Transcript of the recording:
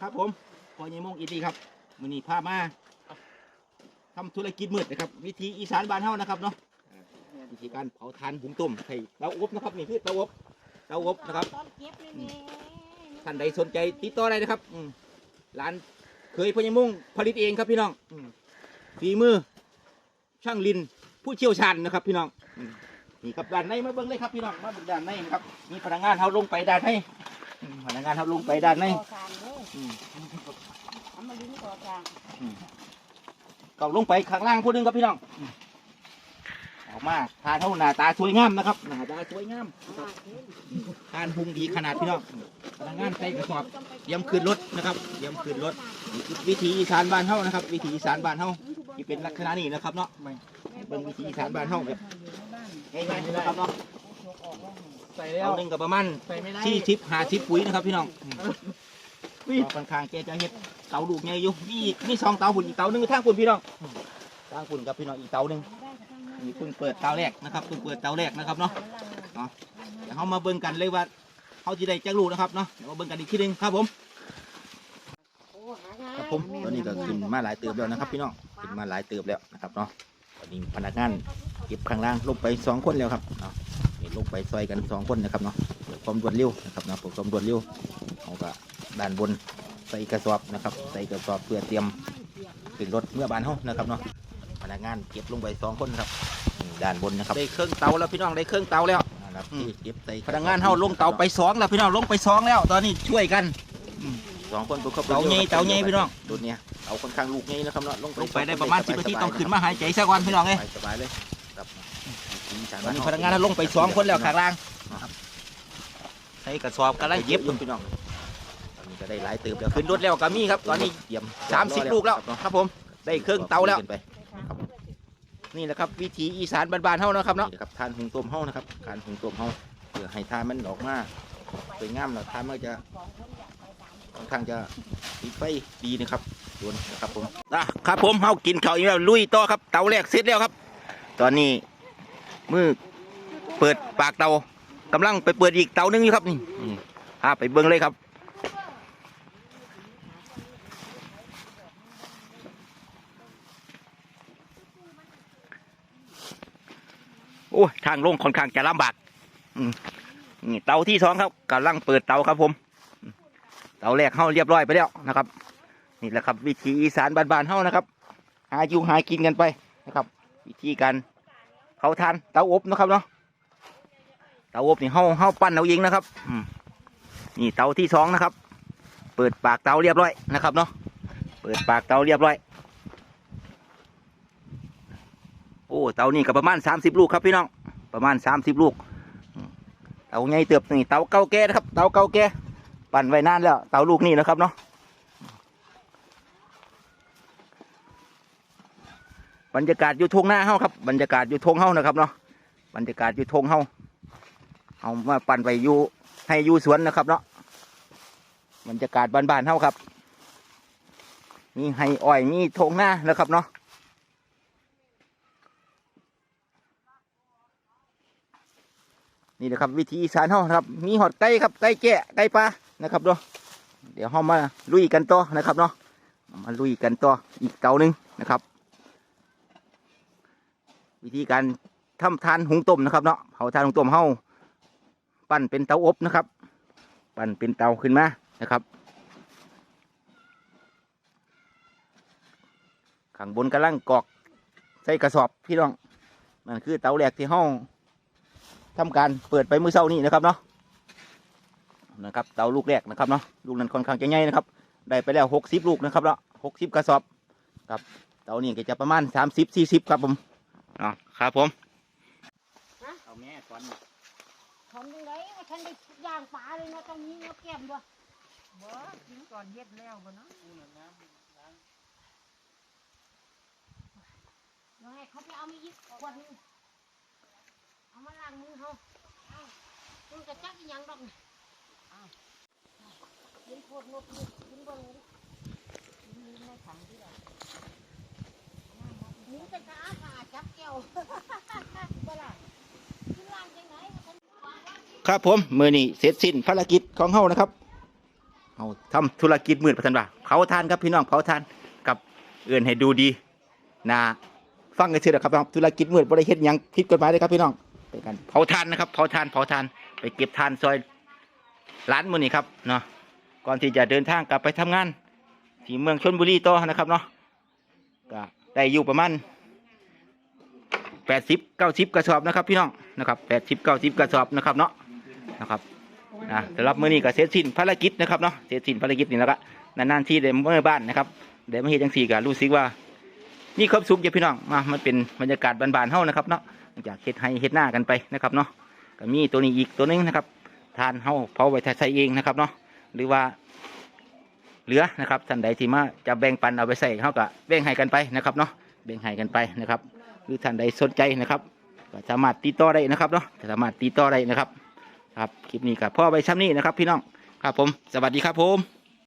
ครับผมพอยี่โมงอีดีครับมือนี้พามาทำธุรกิจมืดนะครับ วิธีอีสานบ้านเฮานะครับเนาะอ่าวิธีการเผาทานหุงต้มใส่เตาอบนะครับนี่คือเตาอบเตาอบนะครับตอนเก็บเลยแม่ท่านใดสนใจติดต่อได้นะครับอืมร้านเคยพญามุ่งผลิตเองครับพี่น้องอืมฝีมือ ช่างลินผู้เชี่ยวชาญนะครับ พี่น้องอืมนี่ครับด้านในมาเบิ้งเลยครับพี่น้องมาเบิ้งด้านในนะครับมีพนักงานเขาลงไปด้านในอืม พนักงานเขาลงไปด้านในก่อสร้างเลยอืมทำมาลิ้นก่อสร้างก็ลงไปข้างล่างผู้หนึงครับพี่น้องอืมออกมาทานเท่าหน้าตาสวยงามนะครับหน้าตาสวยงามนะครับมากเลยทานพุงดีขนาดพี่น้องพนักงานใส่กระสอบเตรียมขึ้นรถนะครับเตรียมขึ้นรถนี่คือวิถีอีสานบ้านเฮานะครับ วิถีอีสานบ้านเฮาที่เป็นลักษณะนี้นะครับเนาะ เบิ่งวิถีอีสานบ้านเฮาแบบ ง่ายๆนี่นะครับเนาะ ใส่แล้วเอาหนึ่งกับประมาณใส่ไม่ได้สี่สิบห้าสิบปุ๋ยนะครับพี่น้องก็ค่อนข้างแกจะเฮ็ดเตาลูกใหญ่อยู่มีอีกมีสองเตาหุ่นอีกเตาหนึ่งทางคุณพี่น้องทางคุณกับพี่น้องอีกเตาหนึ่งนี่เพิ่งเปิดเตาแรกนะครับเพิ่งเปิดเตาแรกนะครับเนาะเดี๋ยวเรามาเบิ่งกันเลยว่าเขาจะได้จักลูกนะครับเนาะเดี๋ยวมาเบิ่งกันอีกทีหนึงครับผมโอ้หาง่ายครับผมตอนนี้ก็ขึ้นมาหลายเติบแล้วนะครับ พี่น้องขึ้นมาหลายเติบแล้วนะครับเนาะตอนนี้พนักงานเก็บข้างล่างลงไปสองคนแล้วครับเนาะนี่ ลงไปซอยกันสองคนนะครับเนาะเพื่อความรวดเร็วนะครับเนาะเพื่อความรวดเร็วเอาก็ด้านบนใส่กระสอบนะครับ ใส่กระสอบเพื่อเตรียมขึ้นรถเมื่อบานเฮานะครับเนาะพนักงานเก็บลงไปสองคนครับนี่ด้านบนนะครับได้เครื่องเตาแล้วพี่น้องได้เครื่องเตาแล้วนะครับที่เก็บใส่พนักงานเฮาลงเตาไปสองแล้วพี่น้องลงไปสองแล้ว ตอนนี้ช่วยกันสองคนประกอบเตาใหญ่เตาใหญ่พี่น้องตัวเนี้ยเอาค่อนข้างลูกใหญ่นะครับเนาะลงลงไปได้ประมาณสิบนาทีต้องขึ้นมาหายใจสักวันพี่น้องเอ้ยสบายๆเลย ครับตอนนี้พนักงานเราลงไปสองคนแล้วข้างล่างใช้กระสอบกระไรเย็บอยู่พี่น้องตอนนี้ก็ได้หลายเติบแล้วขึ้นรถแล้วก็มีครับตอนนี้เยี่ยมสามสิบลูกแล้วครับผมได้เครื่องเตาแล้วขึ้นไปนี่แหละครับวิถีอีสานบ้านๆเฮานะครับเนาะนี่นะครับทานหุงต้มเฮานะครับทานหุงต้มเฮาเพื่อให้ทานมันออกมาสวยงามแล้วทานมันก็จะค่อนข้างจะติดไฟดีนะครับโดนนะครับผมอะครับผมเฮากินข้าวอีกแล้วลุยต่อครับเตาแรกเสร็จแล้วครับ ตอนนี้มือเปิดปากเตากำลังไปเปิดอีกเตาหนึงอยู่ครับนี่อืมพาไปเบิ่งเลยครับโอ้ยทางลงค่อนข้างจะลำบากอืมนี่เตาที่สองครับกำลังเปิดเตาครับผมอืมเตาแรกเข้าเรียบร้อยไปแล้วนะครับ นี่แหละครับ วิธีอีสานบ้านๆเฮานะครับ หาอยู่หากินกันไปนะครับ วิธีการเผาทานเตาอบนะครับเนาะเตาอบนี่เฮาเฮาปั้นเอาเองนะครับอืนี่เตาที่สองนะครับ เปิดปากเตาเรียบร้อยนะครับเนาะเปิดปากเตาเรียบร้อย โอ้เตานี่ก็ประมาณสามสิบลูกครับพี่น้องประมาณสามสิบลูกเตาใหญ่เติบนี่เตาเก่าแก่นะครับเตาเก่าแก่ปั่นไว้นานแล้วเตาลูกนี่นะครับเนาะ บรรยากาศอยู่ทงหน้าเฮาครับบรรยากาศอยู่ทงเฮานะครับเนาะบรรยากาศอยู่ทงเฮาเอามาปั่นไปอยู่ให้อยู่สวนนะครับเนาะบรรยากาศบ้านๆเฮาครับมีให้อ้อยมีทงหน้านะครับเนาะนี่นะครับวิธีอีสานเฮานะครับ มีหอดไก่ครับไก่แก่ไก่ปลานะครับเนาะเดี๋ยวเฮามาลุยกันต่อนะครับเนาะมาลุยกันต่ออีกเตาหนึ่งนะครับ วิธีการทำทานหุงต้มนะครับเนาะเผาทานหุงต้มเฮาปั้นเป็นเตาอบนะครับ ปั้นเป็นเตาขึ้นมานะครับข้างบนกำลังกรอกใส่กระสอบพี่น้องนั่นคือเตาแรกที่เฮาทำการเปิดไปมือเช้านี้นะครับเนาะนะครับเตาลูกแรกนะครับเนาะลูกนั้นค่อนข้างจะใหญ่นะครับ ได้ไปแล้วหกสิบลูกนะครับเนาะหกสิบกระสอบครับเตานี่ก็จะประมาณสามสิบสี่สิบครับผม อ๋อครับผมเอาแม่ก่อนทำยังไงว่าฉันได้ย่างปลาเลยนะตรงนี้เนาะแก้มด้วยบ่กินก่อนเฮ็ดแล้วบ่เนาะยังไงเขาไปเอามาอีกขวดหนึงเอามาล้างมือเขาเอามันกระจักอีหยังดอกนี่เอากินพวดนกนี่กินเบิ่งดิกินนี่ในถังที่ไหน นี่เป็นกระอาขาจับแก้วบ่ล่ะกินล้างจังไหนครับผมมือนี้เสร็จสิ้นภารกิจของเฮานะครับเอาทำธุรกิจมืดพัฒนว่าเผาทานครับพี่น้องเผาทานกับเอื่นให้ดูดีนะฟังกันเถอะครับธุรกิจมืดบริเฮ็ดยังผิดกฎหมายเลยครับพี่น้องเป็นการเผาทานนะครับเผาทานเผาทานไปเก็บทานซอยร้านมือนี่ครับเนาะก่อนที่จะเดินทางกลับไปทำงานที่เมืองชนบุรีต่อนะครับเนาะก็ ได้อยู่ประมาณแปดสิบเก้าสิบกระสอบนะครับพี่น้องนะครับแปดสิบเก้าสิบกระสอบนะครับเนาะนะครับนะสำหรับมื้อนี้ก็เสร็จสิ้นภารกิจนะครับเนาะเสร็จสิ้นภารกิจนี่แล้วก็นานๆที่ได้เมื่อบ้านนะครับได้มเฮ็ดจังซี่ก็รู้สึกว่านี่ความสุขอยู่พี่น้องมามันเป็นบรรยากาศบานๆเฮานะครับเนาะจากเฮ็ดให้เฮ็ดหน้ากันไปนะครับเนาะก็มีตัวนี้อีกตัวหนึงนะครับทานเฮาเผาไว้ใช้เองนะครับเนาะหรือว่า เหลือนะครับท่านใดที่มาจะแบ่งปันเอาไปใส่เขาก็แบ่งให้กันไปนะครับเนาะแบ่งให้กันไปนะครับหรือท่านใดสนใจนะครับก็สามารถติดต่อได้นะครับเนาะสามารถติดต่อได้นะครับ ครับคลิปนี้กับพ่อไปช้ำนี้นะครับ พี่น้องครับผม สวัสดีครับผม